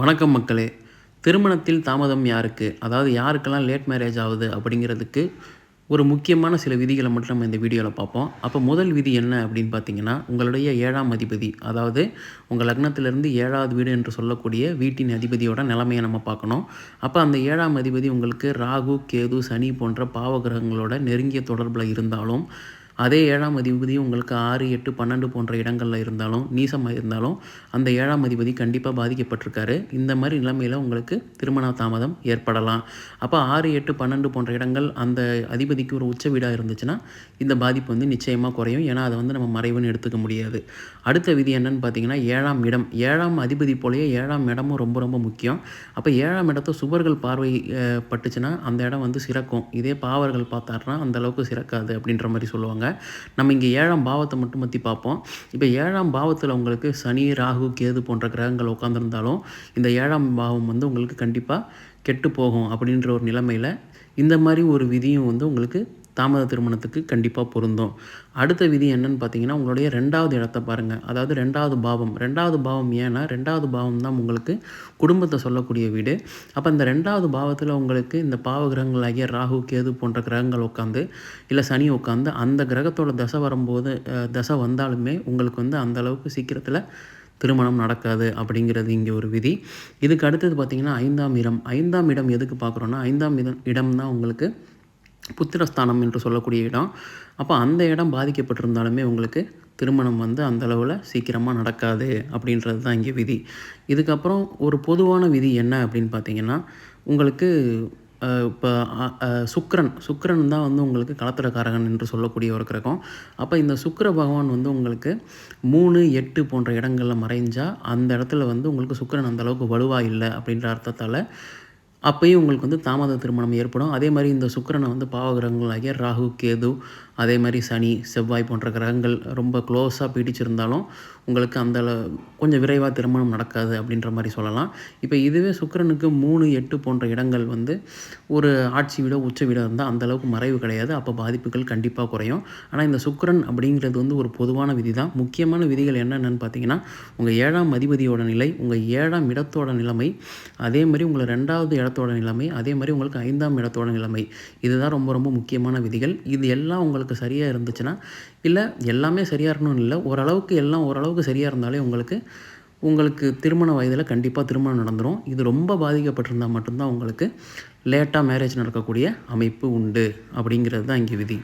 வணக்கம் மக்களே. திருமணத்தில் தாமதம் யாருக்கு? அதாவது யாருக்கெல்லாம் லேட் மேரேஜ் ஆகுது அப்படிங்கிறதுக்கு ஒரு முக்கியமான சில விதிகளை மட்டும் நம்ம இந்த வீடியோவில் பார்ப்போம். அப்போ முதல் விதி என்ன அப்படின்னு பார்த்தீங்கன்னா உங்களுடைய ஏழாம் அதிபதி அதாவது உங்கள் லக்னத்திலிருந்து ஏழாவது வீடு என்று சொல்லக்கூடிய வீட்டின் அதிபதியோட நிலைமையை நம்ம பார்க்கணும். அப்போ அந்த ஏழாம் அதிபதி உங்களுக்கு ராகு கேது சனி போன்ற பாவகிரகங்களோட நெருங்கிய தொடர்பில் இருந்தாலும் அதே ஏழாம் அதிபதி உங்களுக்கு ஆறு எட்டு பன்னெண்டு போன்ற இடங்களில் இருந்தாலும் நீசமாக இருந்தாலும் அந்த ஏழாம் அதிபதி கண்டிப்பாக பாதிக்கப்பட்டிருக்காரு. இந்த மாதிரி நிலைமையில் உங்களுக்கு திருமண தாமதம் ஏற்படலாம். அப்போ ஆறு எட்டு பன்னெண்டு போன்ற இடங்கள் அந்த அதிபதிக்கு ஒரு உச்ச வீடாக இருந்துச்சுன்னா இந்த பாதிப்பு வந்து நிச்சயமாக குறையும். ஏன்னா அதை வந்து நம்ம மறைவுன்னு எடுத்துக்க முடியாது. அடுத்த விதி என்னன்னு பார்த்தீங்கன்னா ஏழாம் இடம். ஏழாம் அதிபதி போலேயே ஏழாம் இடமும் ரொம்ப ரொம்ப முக்கியம். அப்போ ஏழாம் இடத்த சுவர்கள் பார்வை பட்டுச்சுன்னா அந்த இடம் வந்து சிறக்கும். இதே பாவர்கள் பார்த்தாருன்னா அந்தளவுக்கு சிறக்காது அப்படின்ற மாதிரி சொல்லுவாங்க. நம்ம இங்கே ஏழாம் பாவத்தை மட்டும் பற்றி பார்ப்போம். இப்போ ஏழாம் பாவத்தில் உங்களுக்கு சனி ராகு கேது போன்ற கிரகங்கள் உட்காந்துருந்தாலும் இந்த ஏழாம் பாவம் வந்து உங்களுக்கு கண்டிப்பாக கெட்டு போகும் அப்படின்ற ஒரு நிலைமையில் இந்த மாதிரி ஒரு விதியும் வந்து உங்களுக்கு தாமத திருமணத்துக்கு கண்டிப்பாக பொருந்தும். அடுத்த விதி என்னன்னு பார்த்தீங்கன்னா உங்களுடைய ரெண்டாவது இடத்த பாருங்கள் அதாவது ரெண்டாவது பாவம். ரெண்டாவது பாவம் ஏன்னா ரெண்டாவது பாவம் தான் உங்களுக்கு குடும்பத்தை சொல்லக்கூடிய வீடு. அப்போ இந்த ரெண்டாவது பாவத்தில் உங்களுக்கு இந்த பாவ கிரகங்களாகிய ராகு கேது போன்ற கிரகங்கள் உட்காந்து இல்லை சனி உட்காந்து அந்த கிரகத்தோட தசை வரும்போது தசை வந்தாலுமே உங்களுக்கு வந்து அந்த அளவுக்கு சீக்கிரத்தில் திருமணம் நடக்காது அப்படிங்கிறது இங்கே ஒரு விதி. இதுக்கு அடுத்தது பார்த்திங்கன்னா ஐந்தாம் இடம். ஐந்தாம் இடம் எதுக்கு பார்க்குறோன்னா ஐந்தாம் இடம் இடம் தான் உங்களுக்கு புத்திரஸ்தானம் என்று சொல்லக்கூடிய இடம். அப்போ அந்த இடம் பாதிக்கப்பட்டிருந்தாலுமே உங்களுக்கு திருமணம் வந்து அந்தளவில் சீக்கிரமாக நடக்காது அப்படின்றது தான் இங்கே விதி. இதுக்கப்புறம் ஒரு பொதுவான விதி என்ன அப்படின்னு பார்த்தீங்கன்னா உங்களுக்கு இப்போ சுக்ரன் சுக்ரன் தான் வந்து உங்களுக்கு கலத்திரக்காரகன் என்று சொல்லக்கூடிய ஒரு கிரகம். அப்போ இந்த சுக்கர பகவான் வந்து உங்களுக்கு மூணு எட்டு போன்ற இடங்களில் மறைஞ்சால் அந்த இடத்துல வந்து உங்களுக்கு சுக்கரன் அந்தளவுக்கு வலுவாக இல்லை அப்படின்ற அர்த்தத்தால் அப்போயும் உங்களுக்கு வந்து தாமத திருமணம் ஏற்படும். அதே மாதிரி இந்த சுக்கரனை வந்து பாவகிரகங்களாகிய ராகு கேது அதே மாதிரி சனி செவ்வாய் போன்ற கிரகங்கள் ரொம்ப க்ளோஸாக பிடிச்சிருந்தாலும் உங்களுக்கு அந்த கொஞ்சம் விரைவாக திருமணம் நடக்காது அப்படின்ற மாதிரி சொல்லலாம். இப்போ இதுவே சுக்கரனுக்கு மூணு எட்டு போன்ற இடங்கள் வந்து ஒரு ஆட்சி வீடோ உச்ச வீடோ இருந்தால் அந்தளவுக்கு மறைவு கிடையாது. அப்போ பாதிப்புகள் கண்டிப்பாக குறையும். ஆனால் இந்த சுக்கரன் அப்படிங்கிறது வந்து ஒரு பொதுவான விதி தான் முக்கியமான விதிகள் என்னென்னு பார்த்தீங்கன்னா உங்கள் ஏழாம் அதிபதியோட நிலை உங்கள் ஏழாம் இடத்தோட நிலைமை அதே மாதிரி உங்களை ரெண்டாவது இடம் இடத்தோட நிலைமை அதே மாதிரி உங்களுக்கு ஐந்தாம் இடத்தோட நிலைமை. இதுதான் ரொம்ப ரொம்ப முக்கியமான விதிகள். இது எல்லாம் உங்களுக்கு சரியாக இருந்துச்சுன்னா இல்லை எல்லாமே சரியாக இருக்கணும்னு இல்லை ஓரளவுக்கு எல்லாம் ஓரளவுக்கு சரியாக இருந்தாலே உங்களுக்கு உங்களுக்கு திருமண வயதில் கண்டிப்பாக திருமணம் நடந்துடும் இது ரொம்ப பாதிக்கப்பட்டிருந்தால் மட்டும்தான் உங்களுக்கு லேட்டாக மேரேஜ் நடக்கக்கூடிய அமைப்பு உண்டு. அப்படிங்கிறது தான் இங்கே விதி.